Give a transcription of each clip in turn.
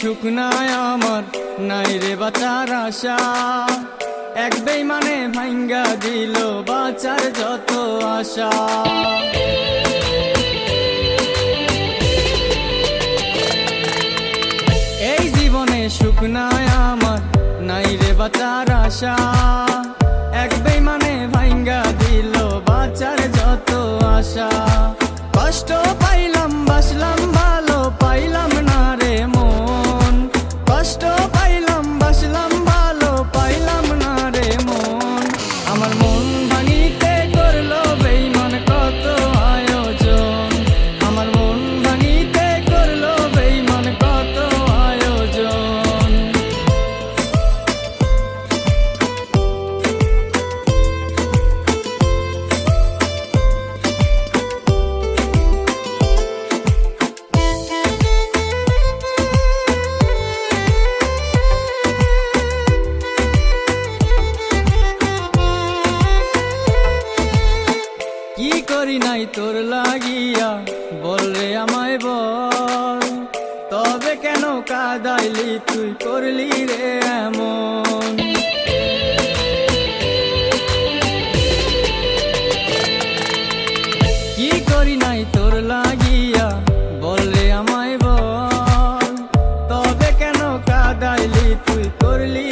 সুখ নাই আমার, নাই রে বাঁচার আশা। এক বেইমানে ভাঙ্গা দিল বাঁচার যত আশা। এই জীবনে সুখ নাই আমার, নাই রে বাঁচার আশা। এক বেইমানে ভাঙ্গা দিল বাঁচার যত আশা। কষ্ট করি নাই তোর লাগিয়া। বল আমায় বল, তবে কেন কাদাইলি তুই করলি রে এমন? কি করি নাই তোর লাগিয়া? বল রে আমায় বল, তবে কেন কাদাইলি তুই করলি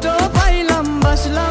কষ্ট পাইলাম বাসলাম